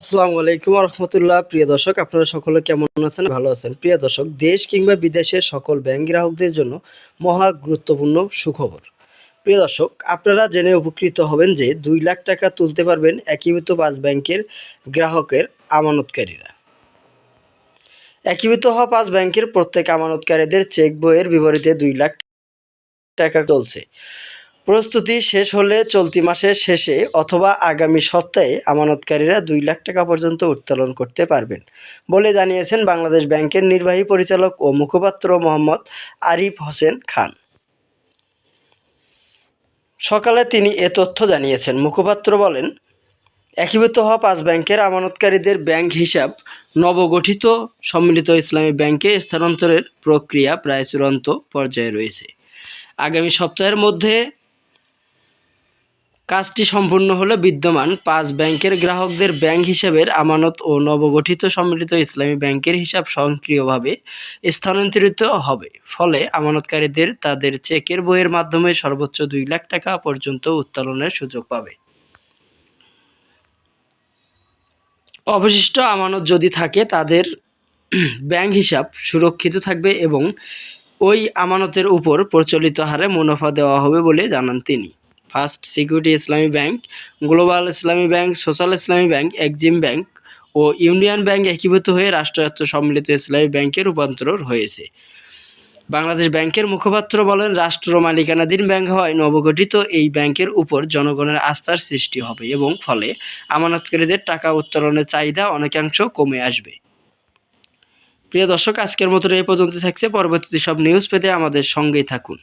আসসালামু আলাইকুম রহমতুল্লাহ প্রিয় দর্শক, আপনারা সকলে কেমন আছেন? ভালো আছেন। প্রিয় দর্শক, দেশ কিংবা বিদেশের সকল ব্যাংক গ্রাহকদের জন্য মহা গুরুত্বপূর্ণ সুখবর। প্রিয় দর্শক, আপনারা জেনে উপকৃত হবেন যে দুই লাখ টাকা তুলতে পারবেন একীভূত পাঁচ ব্যাংকের গ্রাহকের আমানতকারীরা। একীভূত হওয়া পাঁচ ব্যাংকের প্রত্যেক আমানতকারীদের চেক বইয়ের বিপরীতে দুই লাখ টাকা চলছে। প্রস্তুতি শেষ হলে চলতি মাসের শেষে অথবা আগামী সপ্তাহে আমানতকারীরা দুই লাখ টাকা পর্যন্ত উত্তোলন করতে পারবেন বলে জানিয়েছেন বাংলাদেশ ব্যাংকের নির্বাহী পরিচালক ও মুখপাত্র মোহাম্মদ আরিফ হোসেন খান। সকালে তিনি এ তথ্য জানিয়েছেন। মুখপাত্র বলেন, একীভূত হওয়া পাঁচ ব্যাংকের আমানতকারীদের ব্যাংক হিসাব নবগঠিত সম্মিলিত ইসলামী ব্যাংকে স্থানান্তরের প্রক্রিয়া প্রায় চূড়ান্ত পর্যায়ে রয়েছে। আগামী সপ্তাহের মধ্যে কাজটি সম্পূর্ণ হলে বিদ্যমান পাঁচ ব্যাংকের গ্রাহকদের ব্যাংক হিসাবের আমানত ও নবগঠিত সম্মিলিত ইসলামী ব্যাংকের হিসাব স্বয়ংক্রিয়ভাবে স্থানান্তরিত হবে। ফলে আমানতকারীদের তাদের চেকের বইয়ের মাধ্যমে সর্বোচ্চ দুই লাখ টাকা পর্যন্ত উত্তোলনের সুযোগ পাবে। অবশিষ্ট আমানত যদি থাকে, তাদের ব্যাংক হিসাব সুরক্ষিত থাকবে এবং ওই আমানতের উপর প্রচলিত হারে মুনাফা দেওয়া হবে বলে জানান তিনি। First security Islami bank, global Islami bank, social Islami bank Exim bank ও ইউনিয়ন ব্যাংক একীভূত হয়ে রাষ্ট্রায়ত্ত সম্মিলিত ইসলামী ব্যাংকে রূপান্তর হয়েছে। বাংলাদেশ ব্যাংকের মুখপাত্র বলেন, রাষ্ট্র মালিকানাধীন ব্যাংক হওয়ায় নবগঠিত এই ব্যাংকের উপর জনগণের আস্থার সৃষ্টি হবে এবং ফলে আমানতকারীদের টাকা উত্তোলনের চাহিদা অনেকাংশ কমে আসবে। প্রিয় দর্শক, আজকের মতো এই পর্যন্ত থাকছে। পরবর্তীতে সব নিউজ পেতে আমাদের সঙ্গেই থাকুন।